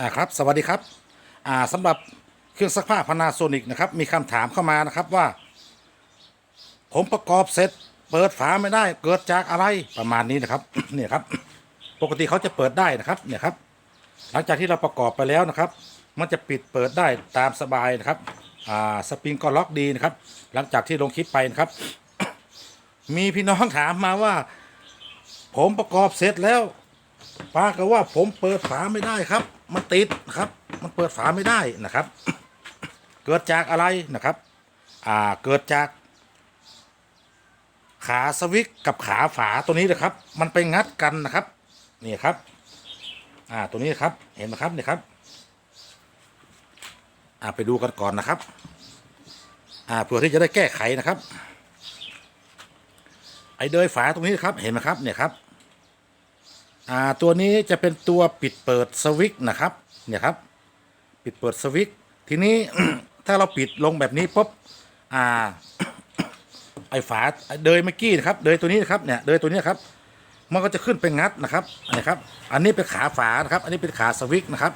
อ่าครับสวัสดีครับอ่าสำหรับเครื่องซักผ้าพานาโซนิกนะครับมีคำถามเข้ามานะครับว่า ผมประกอบเสร็จ เปิดฝาไม่ได้เกิดจากอะไรประมาณนี้นะครับ เนี่ยครับปกติเขาจะเปิดได้นะครับเนี่ยครับ หลังจากที่เราประกอบไปแล้วนะครับ มันจะปิดเปิดได้ตามสบายนะครับอ่าสปริงก็ล็อกดีนะครับ หลังจากที่ลงคลิปไปนะครับ มีพี่น้องถามมาว่า ผมประกอบเสร็จแล้ว ปรากฏว่าผมเปิดฝาไม่ได้ครับ มันติดครับ มันเปิดฝาไม่ได้นะครับ เกิดจากอะไรนะครับ อ่าเกิดจาก ขาสวิกกับขาฝาตัวนี้นะครับ มันไปงัดกันนะครับนี่ครับ อ่าตัวนี้ครับเห็นไหมครับนี่ครับ อ่าไปดูกันก่อนนะครับ อ่าเพื่อที่จะได้แก้ไขนะครับ ไอเดยฝาตรงนี้ครับเห็นไหมครับเนี่ยครับ อ่าตัวนี้จะเป็นตัวปิดเปิดสวิกนะครับเนี่ยครับ ปิดเปิดสวิกทีนี้ ถ้าเราปิดลงแบบนี้ปุ๊บอ่าไอฝาเดยเมื่อกี้นะครับ เดยตัวนี้นะครับเนี่ยเดยตัวนี้ครับ มันก็จะขึ้นไปงัดนะครับนะครับ อันนี้เป็นขาฝานะครับ อันนี้เป็นขาสวิกนะครับ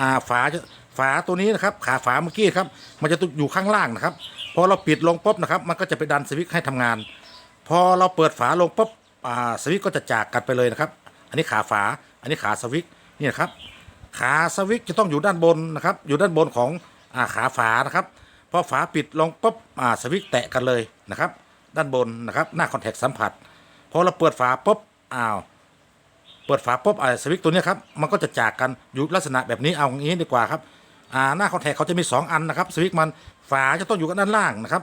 อ่าฝาจะฝาตัวนี้นะครับ ขาฝาเมื่อกี้ครับ มันจะอยู่ข้างล่างนะครับพอเราปิดลงปุ๊บนะครับ มันก็จะไปดันสวิกให้ทำงาน พอเราเปิดฝาลงปุ๊บอ่าสวิกก็จะจากกันไปเลยนะครับ นนี้ขาฝา อันนี้ขาสวิกนี่นะครับ ขาสวิกจะต้องอยู่ด้านบนนะครับ อยู่ด้านบนของอาขาฝานะครับพอฝาปิดลงปุ๊บอ่าสวิกแตะกันเลยนะครับ ด้านบนนะครับ หน้าคอนแทคสัมผัสพอเราเปิดฝาปุ๊บอ้าวเปิดฝาปุ๊บไอ้สวิตตัวนี้ครับมันก็จะจากกันอยู่ลักษณะแบบนี้เอาอย่างนี้ดีกว่าครับอ่าหน้าคอนแทคเขาจะมี 2 อันนะครับสวิตมันฝาจะต้องอยู่กันด้านล่างนะครับ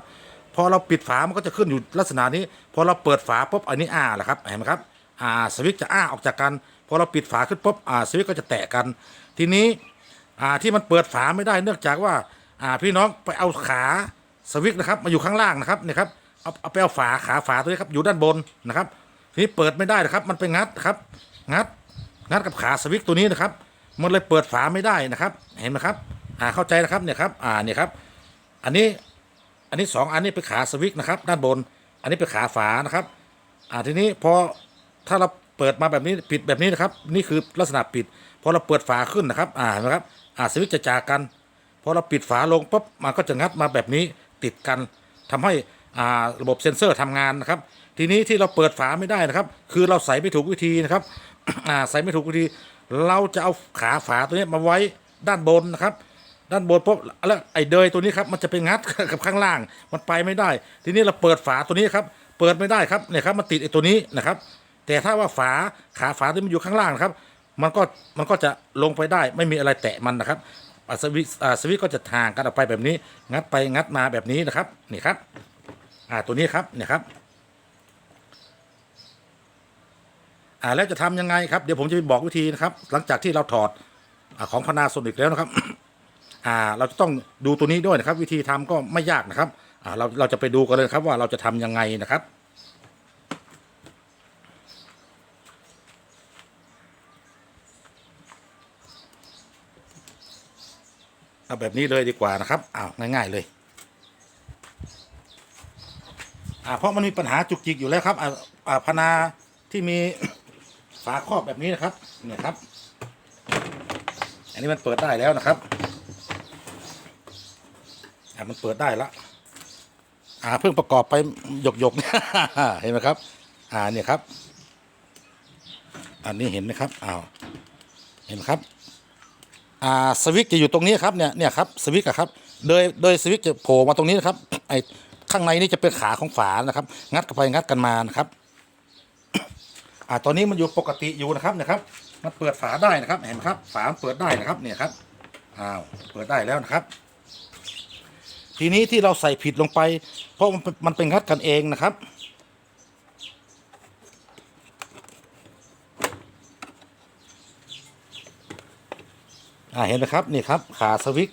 พอเราปิดฝามันก็จะขึ้นอยู่ลักษณะนี้ พอเราเปิดฝาปุ๊บอันนี้อ้าแหละครับเห็นไหมครับ อ่าสวิตช์จะอ้าออกจากกันพอเราปิดฝาขึ้นปุ๊บอ่าสวิตช์ก็จะแตะกัน ทีนี้อ่าที่มันเปิดฝาไม่ได้เนื่องจากว่าอ่าพี่น้องไปเอาขาสวิตช์นะครับมาอยู่ข้างล่างนะครับเนี่ยครับเอาเอาไปเอาฝาขาฝาตัวนี้ครับอยู่ด้านบนนะครับ ทีนี้เปิดไม่ได้นะครับ มันไปงัดครับ งัด งัดกับขาสวิตช์ตัวนี้นะครับ มันเลยเปิดฝาไม่ได้นะครับ เห็นไหมครับอ่าเข้าใจนะครับเนี่ยครับอ่าเนี่ยครับ อันนี้อันนี้สองอันนี้เป็นขาสวิตช์นะครับ ด้านบน อันนี้เป็นขาฝานะครับ อ่าทีนี้พอ ถ้าเราเปิดมาแบบนี้ปิดแบบนี้นะครับ นี่คือลักษณะปิดพอเราเปิดฝาขึ้นนะครับ อ่านไหมครับอ่าสวิตจะจากกันพอเราปิดฝาลงปุ๊บมันก็จะงัดมาแบบนี้ติดกันทำให้อ่าระบบเซ็นเซอร์ทำงานนะครับ ทีนี้ที่เราเปิดฝาไม่ได้นะครับ คือเราใส่ไม่ถูกวิธีนะครับอ่าใส่ไม่ถูกวิธี เราจะเอาขาฝาตัวนี้มาไว้ด้านบนนะครับด้านบนปุ๊บแล้วไอ้เดยตัวนี้ครับมันจะไปงัดกับข้างล่างมันไปไม่ได้ ทีนี้เราเปิดฝาตัวนี้ครับ เปิดไม่ได้ครับเนี่ยครับมันติดไอ้ตัวนี้นะครับ แต่ถ้าว่าฝาขาฝาที่มันอยู่ข้างล่างนะครับ มันก็มันก็จะลงไปได้ไม่มีอะไรแตะมันนะครับสวิตสวิตก็จะทางกันออกไปแบบนี้ งัดไปงัดมาแบบนี้นะครับนี่ครับอ่าตัวนี้ครับเนี่ยครับอ่าแล้วจะทำยังไงครับเดี๋ยวผมจะไปบอกวิธีนะครับ หลังจากที่เราถอดอาของพนาโซนิกแล้วนะครับอ่าเราจะต้องดูตัวนี้ด้วยนะครับ วิธีทำก็ไม่ยากนะครับอ่าเราเราจะไปดูกันเลยครับว่าเราจะทำยังไงนะครับ เอาแบบนี้เลยดีกว่านะครับอ้าวง่าย ๆเลยอ่าเพราะมันมีปัญหาจุกจิกอยู่แล้วครับอ่าอ่าพนาที่มีฝาครอบแบบนี้นะครับเนี่ยครับ อันนี้มันเปิดได้แล้วนะครับอ่ามันเปิดได้ละอ่าเพิ่งประกอบไปหยกหยกเห็นไหมครับ อ่าเนี่ยครับ อันนี้เห็นไหมครับอ้าวเห็นไหมครับ อ่าสวิตช์จะอยู่ตรงนี้ครับเนี่ยเนี่ยครับสวิตช์ครับโดยโดยสวิตช์จะโผล่มาตรงนี้นะครับไอ้ข้างในนี่จะเป็นขาของฝานะครับ งัดกันไปงัดกันมานะครับอ่าตอนนี้มันอยู่ปกติอยู่นะครับเนี่ยครับ มันเปิดฝาได้นะครับเห็นไหมครับ ฝานเปิดได้นะครับเนี่ยครับอ้าวเปิดได้แล้วนะครับ ทีนี้ที่เราใส่ผิดลงไป เพราะมันมันเป็นงัดกันเองนะครับ อ่าเห็นไหมครับ นี่ครับ ขาสวิก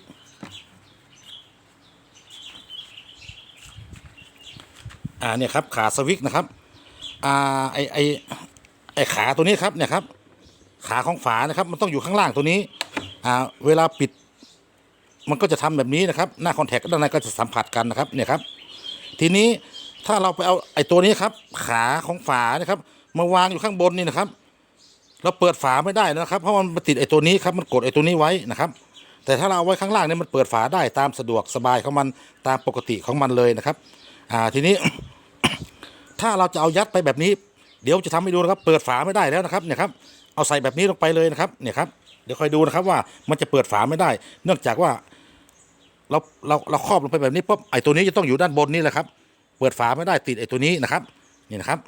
อ่าเนี่ยครับขาสวิกนะครับ อ่าไอไอไอขาตัวนี้ครับเนี่ยครับ ขาของฝานะครับ มันต้องอยู่ข้างล่างตัวนี้ อ่าเวลาปิด มันก็จะทำแบบนี้นะครับ หน้าคอนแทคด้านในก็จะสัมผัสกันนะครับ เนี่ยครับ ทีนี้ถ้าเราไปเอาไอตัวนี้ครับ ขาของฝานะครับ มาวางอยู่ข้างบนนี่นะครับ เราเปิดฝาไม่ได้นะครับเพราะมันติดไอ้ตัวนี้ครับมันกดไอ้ตัวนี้ไว้นะครับ แต่ถ้าเราเอาไว้ข้างล่างเนี่ยมันเปิดฝาได้ตามสะดวกสบายของมันตามปกติของมันเลยนะครับอ่าทีนี้ ถ้าเราจะเอายัดไปแบบนี้ เดี๋ยวจะทำให้ดูนะครับ เปิดฝาไม่ได้แล้วนะครับเนี่ยครับเอาใส่แบบนี้ลงไปเลยนะครับเนี่ยครับเดี๋ยวคอยดูนะครับว่ามันจะเปิดฝาไม่ได้ เนื่องจากว่าเราเราเราครอบลงไปแบบนี้ปุ๊บไอ้ตัวนี้จะต้องอยู่ด้านบนนี่แหละครับ เปิดฝาไม่ได้ติดไอ้ตัวนี้นะครับนี่นะครับ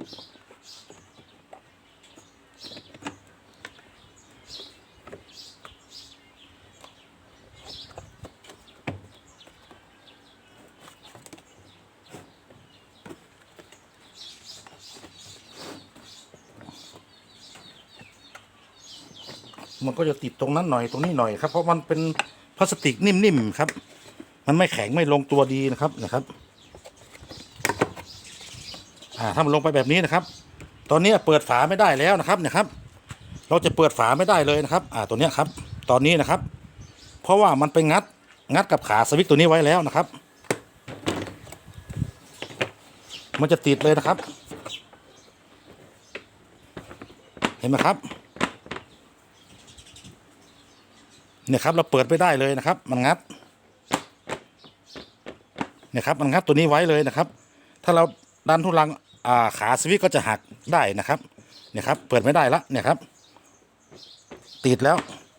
มันก็จะติดตรงนั้นหน่อยตรงนี้หน่อยครับ เพราะมันเป็นพลาสติกนิ่มๆครับ มันไม่แข็งไม่ลงตัวดีนะครับนะครับ อ่าถ้ามันลงไปแบบนี้นะครับ ตอนนี้เปิดฝาไม่ได้แล้วนะครับเนะครับ เราจะเปิดฝาไม่ได้เลยนะครับ อ่าตัวเนี้ยครับ ตอนนี้นะครับ เพราะว่ามันไปงัดงัดกับขาสวิตช์ตัวนี้ไว้แล้วนะครับ มันจะติดเลยนะครับ เห็นไหมครับเนี่ยครับเราเปิดไม่ได้เลยนะครับ มันงัดเนี่ยครับมันงัดตัวนี้ไว้เลยนะครับ ถ้าเราดันทุลัง ขาสวิตก็จะหักได้นะครับเนี่ยครับเปิดไม่ได้ละเนี่ยครับ ติดแล้ว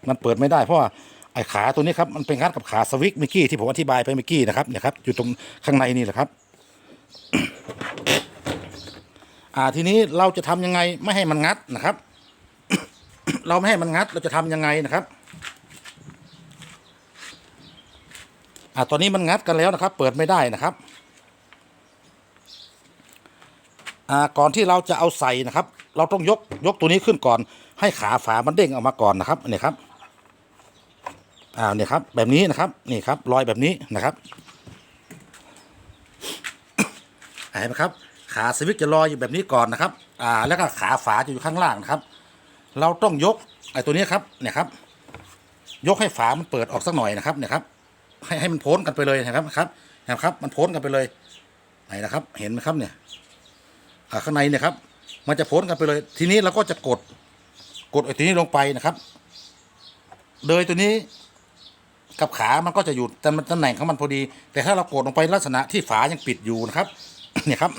มันเปิดไม่ได้เพราะว่าไอ้ขาตัวนี้ครับมันเป็นงัดกับขาสวิตเมื่อกี้ที่ผมอธิบายไปเมื่อกี้นะครับเนี่ยครับอยู่ตรงข้างในนี่แหละครับอ่าทีนี้เราจะทำยังไงไม่ให้มันงัดนะครับ เราไม่ให้มันงัดเราจะทำยังไงนะครับอ่าตอนนี้มันงัดกันแล้วนะครับ เปิดไม่ได้นะครับ อ่าก่อนที่เราจะเอาใส่นะครับ เราต้องยกยกตัวนี้ขึ้นก่อน ให้ขาฝามันเด้งออกมาก่อนนะครับเนี่ยครับอ่าเนี่ยครับ แบบนี้นะครับนี่ครับรอยแบบนี้นะครับเห็นไหมครับขาสวิตจะลอยอยู่แบบนี้ก่อนนะครับอ่าแล้วก็ขาฝาจะอยู่ข้างล่างนะครับ เราต้องยกไอ้ตัวนี้ครับเนี่ยครับ ยกให้ฝามันเปิดออกสักหน่อยนะครับเนี่ยครับ ให้ให้มันพ้นกันไปเลยนะครับครับนะครับ มันพ้นกันไปเลยไหนนะครับ เห็นไหมครับเนี่ย ข้างในเนี่ยครับ มันจะพ้นกันไปเลย ทีนี้เราก็จะกดกดไอ้ตัวนี้ลงไปนะครับ โดยตัวนี้กับขามันก็จะอยู่แต่มันตำแหน่งของมันพอดี แต่ถ้าเรากดลงไปลักษณะที่ฝายังปิดอยู่นะครับเนี่ยครับ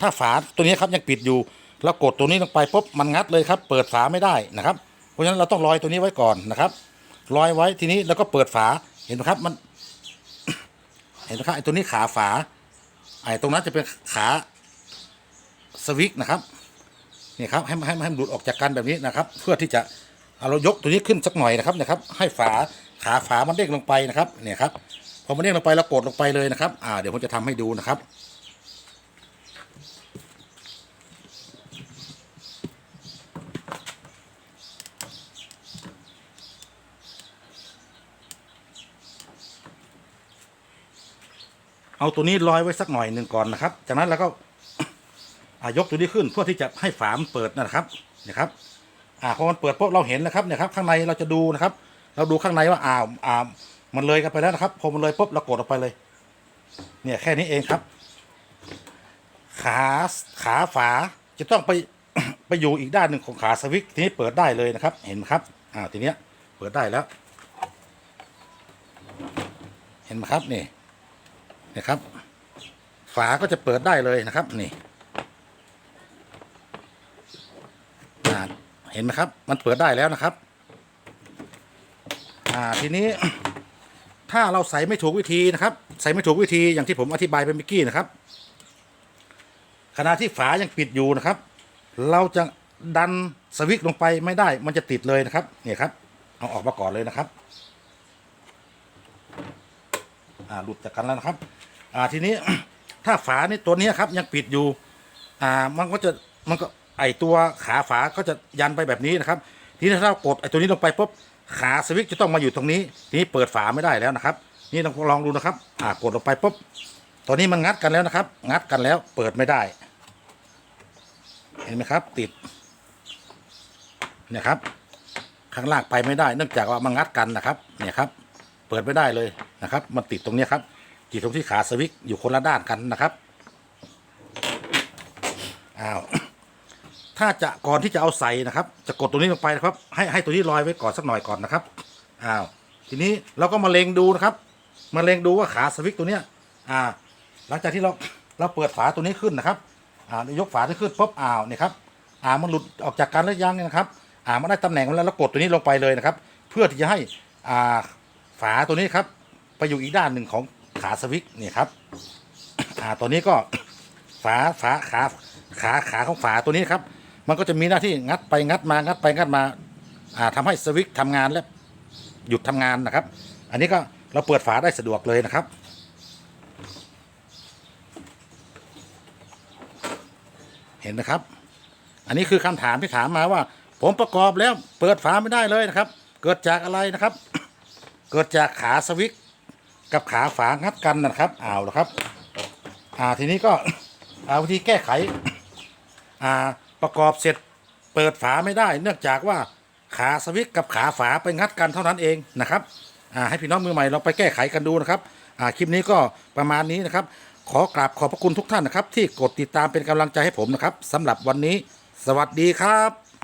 ถ้าฝาตัวนี้ครับยังปิดอยู่เรากดตัวนี้ลงไปปุ๊บมันงัดเลยครับ เปิดฝาไม่ได้นะครับ เพราะฉะนั้นเราต้องลอยตัวนี้ไว้ก่อนนะครับลอยไว้ทีนี้แล้วก็เปิดฝาเห็นไหมครับมัน เห็นไหมครับไอ้ตัวนี้ขาฝาไอ้ตรงนั้นจะเป็นขา สวิกนะครับนี่ครับให้ให้ให้มันหลุดออกจากกันแบบนี้นะครับ เพื่อที่จะเอาเรายกตัวนี้ขึ้นสักหน่อยนะครับนะครับ ให้ฝาขาฝามันเด้งลงไปนะครับเนี่ยครับพอมันเด้งลงไปเรากดลงไปเลยนะครับ อ่าเดี๋ยวผมจะทำให้ดูนะครับเอาตัวนี้ลอยไว้สักหน่อยหนึ่งก่อนนะครับ จากนั้นเราก็ ยกตัวนี้ขึ้นเพื่อที่จะให้ฝามเปิดนะครับเนี่ยครับอ่าพอมันเปิดปุ๊บเราเห็นนะครับเนี่ยครับข้างในเราจะดูนะครับ เราดูข้างในว่าอ่าอ่ามันเลยกันไปแล้วนะครับพอมันเลยปุ๊บเรากดออกไปเลย เนี่ยแค่นี้เองครับ ขาขาฝาจะต้องไปไปอยู่อีกด้านหนึ่งของขาสวิตช์ทีนี้เปิดได้เลยนะครับ เห็นไหมครับอ่าทีเนี้ยเปิดได้แล้ว เห็นไหมครับนี่นะครับ ฝาก็จะเปิดได้เลยนะครับนี่อ่า เห็นไหมครับ มันเปิดได้แล้วนะครับ อ่าทีนี้ ถ้าเราใส่ไม่ถูกวิธีนะครับ ใส่ไม่ถูกวิธีอย่างที่ผมอธิบายไปเมื่อกี้นะครับ ขณะที่ฝายังปิดอยู่นะครับ เราจะดันสวิตช์ลงไปไม่ได้ มันจะติดเลยนะครับเนี่ยครับ เอาออกมาก่อนเลยนะครับ อ่าหลุดจากกันแล้วนะครับ อ่าทีนี้ถ้าฝานี่ตัวนี้ครับยังปิดอยู่ อ่ามันก็จะมันก็ ไอตัวขาฝาก็จะยันไปแบบนี้นะครับ ทีนี้ถ้าเรากดไอตัวนี้ลงไปปุ๊บขาสวิตช์จะต้องมาอยู่ตรงนี้ ทีนี้เปิดฝาไม่ได้แล้วนะครับ นี่ลองลองดูนะครับอ่ากดลงไปปุ๊บตอนนี้มันงัดกันแล้วนะครับ งัดกันแล้วเปิดไม่ได้ เห็นไหมครับ ติดเนี่ยครับ ข้างล่างไปไม่ได้ เนื่องจากว่ามันงัดกันนะครับ เนี่ยครับ เปิดไม่ได้เลยนะครับ มันติดตรงนี้ครับติดตรงที่ขาสวิตช์อยู่คนละด้านกันนะครับอ้าว ถ้าจะก่อนที่จะเอาใส่นะครับ จะกดตัวนี้ลงไปนะครับ ให้ให้ตัวนี้ลอยไว้ก่อนสักหน่อยก่อนนะครับอ้าวทีนี้เราก็มาเล็งดูนะครับมาเล็งดูว่าขาสวิกตัวเนี้ยอ่า หลังจากที่เราเราเปิดฝาตัวนี้ขึ้นนะครับอ่ายกฝาที่ขึ้นปุ๊บอ้าวนี่ครับอ่ามันหลุดออกจากกันแล้วยังเนี่ยนะครับอ่ามันได้ตำแหน่งแล้วแล้วกดตัวนี้ลงไปเลยนะครับ เพื่อที่จะให้อ่าฝาตัวนี้ครับไปอยู่อีกด้านหนึ่งของขาสวิกนี่ครับอ่าตัวนี้ก็ฝาฝาขาขาขาของฝาตัวนี้ครับ มันก็จะมีหน้าที่งัดไปงัดมางัดไปงัดมาอ่าทำให้สวิกทำงานและหยุดทำงานนะครับ อันนี้ก็เราเปิดฝาได้สะดวกเลยนะครับเห็นนะครับ อันนี้คือคำถามที่ถามมาว่า ผมประกอบแล้วเปิดฝาไม่ได้เลยนะครับ เกิดจากอะไรนะครับ เกิดจากขาสวิกกับขาฝางัดกันนะครับเอาละครับ อ่าทีนี้ก็เอาวิธีแก้ไข อ่า ประกอบเสร็จเปิดฝาไม่ได้ เนื่องจากว่าขาสวิตกับขาฝาไปงัดกันเท่านั้นเองนะครับให้พี่น้องมือใหม่ลองไปแก้ไขกันดูนะครับคลิปนี้ก็ประมาณนี้นะครับ ขอกราบขอบพระคุณทุกท่านนะครับ ที่กดติดตามเป็นกำลังใจให้ผมนะครับสำหรับวันนี้ สวัสดีครับ